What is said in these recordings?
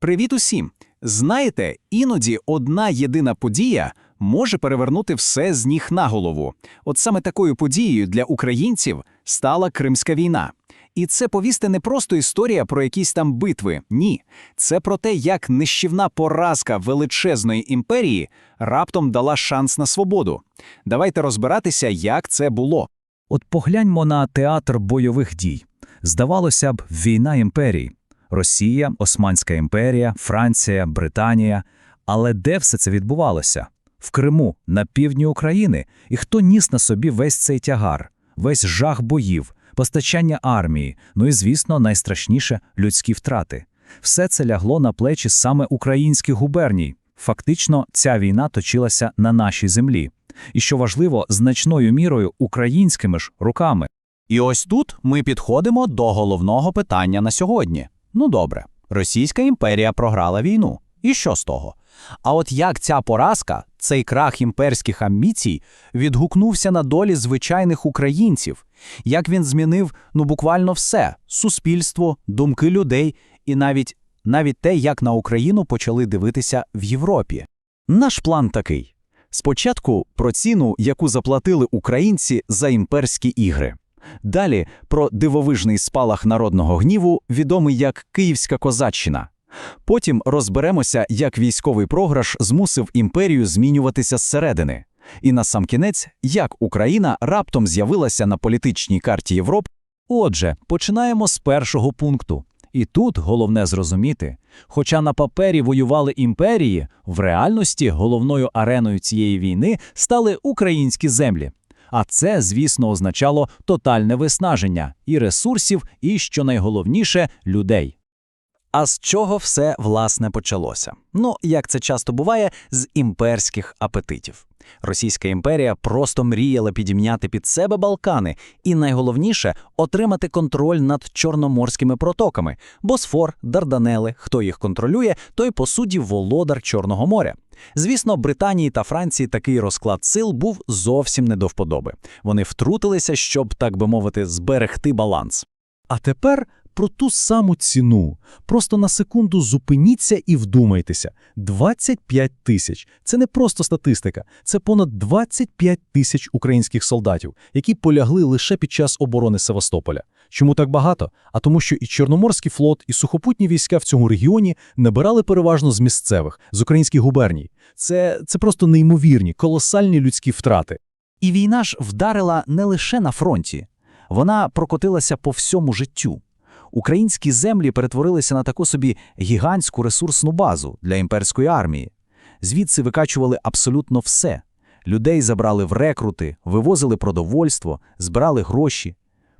Привіт усім! Знаєте, іноді одна єдина подія може перевернути все з ніг на голову. От саме такою подією для українців стала Кримська війна. І це повісти не просто історія про якісь там битви. Ні, це про те, як нищівна поразка величезної імперії раптом дала шанс на свободу. Давайте розбиратися, як це було. От погляньмо на театр бойових дій. Здавалося б, війна імперій. Росія, Османська імперія, Франція, Британія. Але де все це відбувалося? В Криму, на півдні України. І хто ніс на собі весь цей тягар, весь жах боїв, постачання армії, ну і, звісно, найстрашніше – людські втрати. Все це лягло на плечі саме українських губерній. Фактично, ця війна точилася на нашій землі. І, що важливо, значною мірою українськими ж руками. І ось тут ми підходимо до головного питання на сьогодні. Ну добре, Російська імперія програла війну. І що з того? А от як ця поразка, цей крах імперських амбіцій, відгукнувся на долі звичайних українців, як він змінив ну буквально все суспільство, думки людей і навіть, навіть те, як на Україну почали дивитися в Європі. Наш план такий: спочатку про ціну, яку заплатили українці за імперські ігри. Далі про дивовижний спалах народного гніву, відомий як Київська козаччина. Потім розберемося, як військовий програш змусив імперію змінюватися зсередини. І насамкінець, як Україна раптом з'явилася на політичній карті Європи. Отже, починаємо з першого пункту. І тут головне зрозуміти, хоча на папері воювали імперії, в реальності головною ареною цієї війни стали українські землі. А це, звісно, означало тотальне виснаження і ресурсів, і, що найголовніше, людей. А з чого все власне почалося? Ну, як це часто буває, з імперських апетитів. Російська імперія просто мріяла підімняти під себе Балкани і найголовніше отримати контроль над чорноморськими протоками. Босфор, Дарданели, хто їх контролює, той по суті володар Чорного моря. Звісно, Британії та Франції такий розклад сил був зовсім не до вподоби. Вони втрутилися, щоб, так би мовити, зберегти баланс. А тепер про ту саму ціну. Просто на секунду зупиніться і вдумайтеся. 25 тисяч. Це не просто статистика. Це понад 25 тисяч українських солдатів, які полягли лише під час оборони Севастополя. Чому так багато? А тому, що і Чорноморський флот, і сухопутні війська в цьому регіоні набирали переважно з місцевих, з українських губерній. Це, це просто неймовірні, колосальні людські втрати. І війна ж вдарила не лише на фронті, вона прокотилася по всьому життю. Українські землі перетворилися на таку собі гігантську ресурсну базу для імперської армії. Звідси викачували абсолютно все. Людей забрали в рекрути, вивозили продовольство, збирали гроші.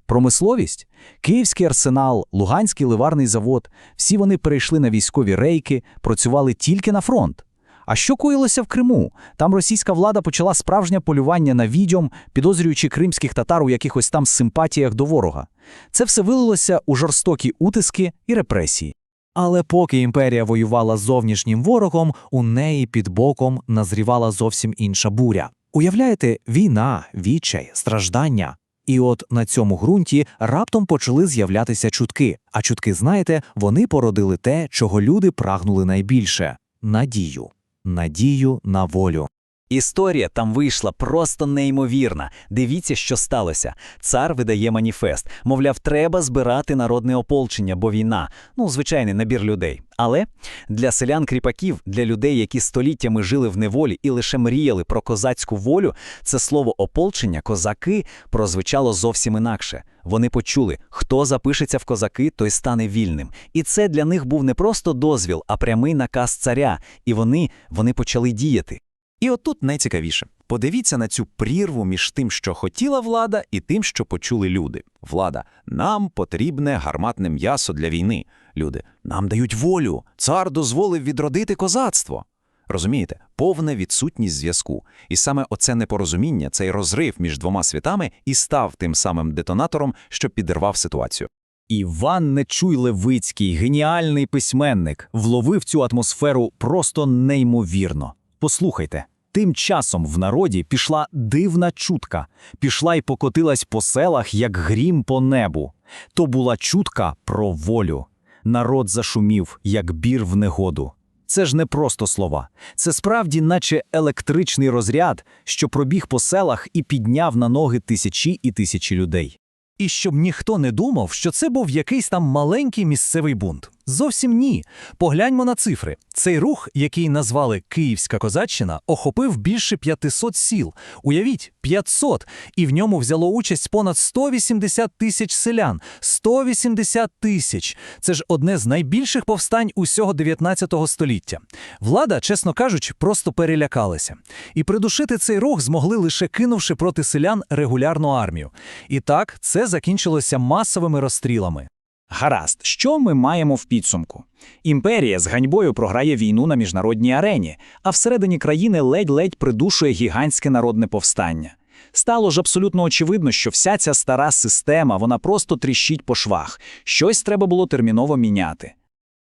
Промисловість, Київський арсенал, Луганський ливарний завод всі вони перейшли на військові рейки, працювали тільки на фронт. А що коїлося в Криму? Там російська влада почала справжнє полювання на відьом, підозрюючи кримських татар у якихось там симпатіях до ворога. Це все вилилося у жорстокі утиски і репресії. Але поки імперія воювала з зовнішнім ворогом, у неї під боком назрівала зовсім інша буря. Уявляєте, війна, відчай, страждання. І от на цьому ґрунті раптом почали з'являтися чутки. А чутки, знаєте, вони породили те, чого люди прагнули найбільше надію. Надію на волю. Історія там вийшла просто неймовірна. Дивіться, що сталося. Цар видає маніфест. Мовляв, треба збирати народне ополчення, бо війна ну, звичайний набір людей. Але для селян-кріпаків, для людей, які століттями жили в неволі і лише мріяли про козацьку волю, це слово ополчення, козаки прозвучало зовсім інакше. Вони почули, хто запишеться в козаки, той стане вільним. І це для них був не просто дозвіл, а прямий наказ царя. І вони, вони почали діяти. І отут найцікавіше. Подивіться на цю прірву між тим, що хотіла влада, і тим, що почули люди. Влада, нам потрібне гарматне м'ясо для війни. Люди, нам дають волю. Цар дозволив відродити козацтво. Розумієте, повна відсутність зв'язку. І саме оце непорозуміння, цей розрив між двома світами і став тим самим детонатором, що підірвав ситуацію. Іван Нечуй Левицький, геніальний письменник, вловив цю атмосферу просто неймовірно. Послухайте, тим часом в народі пішла дивна чутка, пішла й покотилась по селах, як грім по небу. То була чутка про волю. народ зашумів, як бір в негоду. Це ж не просто слова. Це справді наче електричний розряд, що пробіг по селах і підняв на ноги тисячі і тисячі людей. І щоб ніхто не думав, що це був якийсь там маленький місцевий бунт. Зовсім ні. Погляньмо на цифри. Цей рух, який назвали Київська козаччина, охопив більше 500 сіл. Уявіть, 500! І в ньому взяло участь понад 180 тисяч селян. 180 тисяч! Це ж одне з найбільших повстань усього 19 століття. Влада, чесно кажучи, просто перелякалася. І придушити цей рух змогли лише кинувши проти селян регулярну армію. І так, це закінчилося масовими розстрілами. Гаразд, що ми маємо в підсумку? Імперія з ганьбою програє війну на міжнародній арені, а всередині країни ледь-ледь придушує гігантське народне повстання. Стало ж абсолютно очевидно, що вся ця стара система, вона просто тріщить по швах. Щось треба було терміново міняти.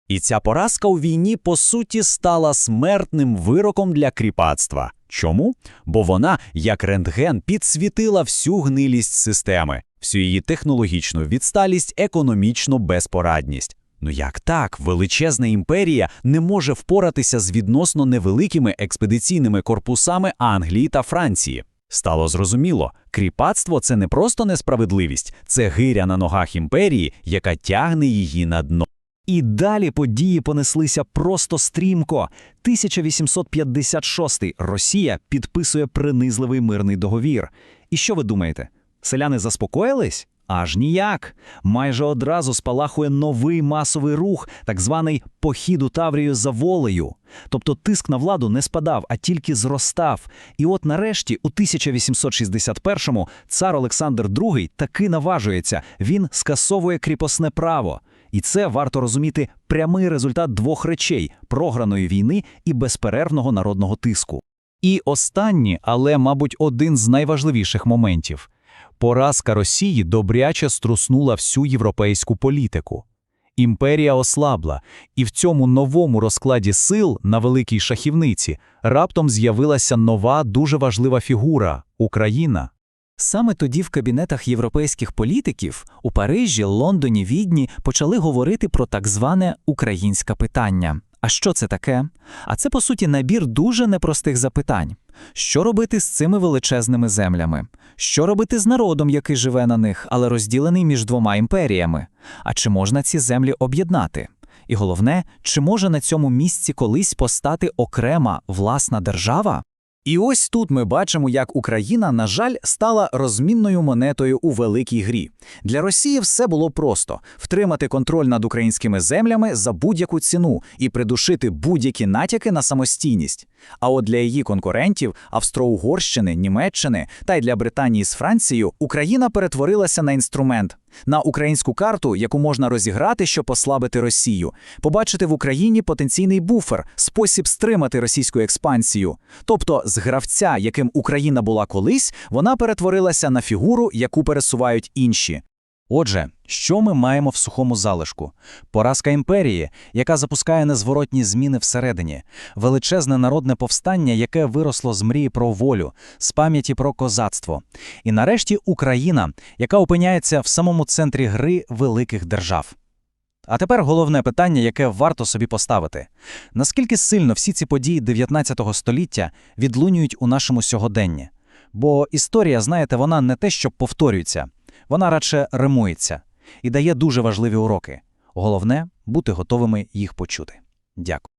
І ця поразка у війні, по суті, стала смертним вироком для кріпацтва. Чому? Бо вона, як рентген, підсвітила всю гнилість системи, всю її технологічну відсталість, економічну безпорадність. Ну як так, величезна імперія не може впоратися з відносно невеликими експедиційними корпусами Англії та Франції? Стало зрозуміло, кріпацтво – це не просто несправедливість, це гиря на ногах імперії, яка тягне її на дно. І далі події понеслися просто стрімко. 1856 Росія підписує принизливий мирний договір. І що ви думаєте? Селяни заспокоїлись? Аж ніяк. Майже одразу спалахує новий масовий рух, так званий похід у Таврію за волею. Тобто тиск на владу не спадав, а тільки зростав. І от нарешті, у 1861-му, цар Олександр II таки наважується. Він скасовує кріпосне право. І це варто розуміти прямий результат двох речей програної війни і безперервного народного тиску. І останнє, але, мабуть, один з найважливіших моментів поразка Росії добряче струснула всю європейську політику. Імперія ослабла, і в цьому новому розкладі сил на великій шахівниці раптом з'явилася нова дуже важлива фігура Україна. Саме тоді в кабінетах європейських політиків у Парижі, Лондоні, Відні почали говорити про так зване українське питання. А що це таке? А це, по суті, набір дуже непростих запитань. Що робити з цими величезними землями? Що робити з народом, який живе на них, але розділений між двома імперіями? А чи можна ці землі об'єднати? І головне, чи може на цьому місці колись постати окрема власна держава? І ось тут ми бачимо, як Україна, на жаль, стала розмінною монетою у великій грі. Для Росії все було просто втримати контроль над українськими землями за будь-яку ціну і придушити будь-які натяки на самостійність. А от для її конкурентів Австро-Угорщини, Німеччини та й для Британії з Францією Україна перетворилася на інструмент. На українську карту, яку можна розіграти, щоб послабити Росію, побачити в Україні потенційний буфер, спосіб стримати російську експансію. Тобто, з гравця, яким Україна була колись, вона перетворилася на фігуру, яку пересувають інші. Отже, що ми маємо в сухому залишку? Поразка імперії, яка запускає незворотні зміни всередині, величезне народне повстання, яке виросло з мрії про волю, з пам'яті про козацтво. І нарешті Україна, яка опиняється в самому центрі гри великих держав. А тепер головне питання, яке варто собі поставити. Наскільки сильно всі ці події 19 століття відлунюють у нашому сьогоденні? Бо історія, знаєте, вона не те, що повторюється, вона радше римується і дає дуже важливі уроки. Головне – бути готовими їх почути. Дякую.